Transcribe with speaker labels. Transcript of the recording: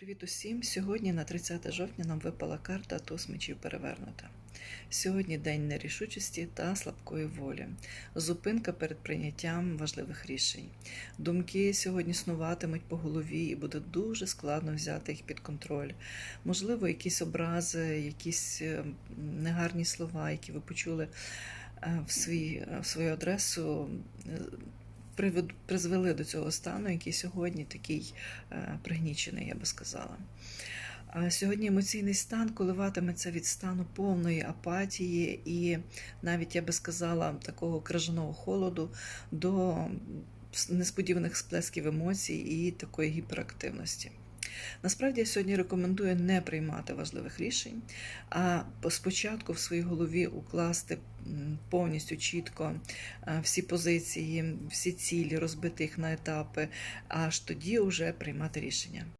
Speaker 1: Привіт усім! Сьогодні, на 30 жовтня, нам випала карта туз мечів перевернута. Сьогодні день нерішучості та слабкої волі, зупинка перед прийняттям важливих рішень. Думки сьогодні снуватимуть по голові і буде дуже складно взяти їх під контроль. Можливо, якісь образи, якісь е, негарні слова, які ви почули е, в, свій, в свою адресу. Призвели до цього стану, який сьогодні такий е, пригнічений, я би сказала. Сьогодні емоційний стан коливатиметься від стану повної апатії і навіть я би сказала такого крижаного холоду до несподіваних сплесків емоцій і такої гіперактивності. Насправді я сьогодні рекомендую не приймати важливих рішень, а спочатку в своїй голові укласти повністю чітко е, всі позиції, всі цілі, розбитих на етапи, аж тоді вже приймати рішення.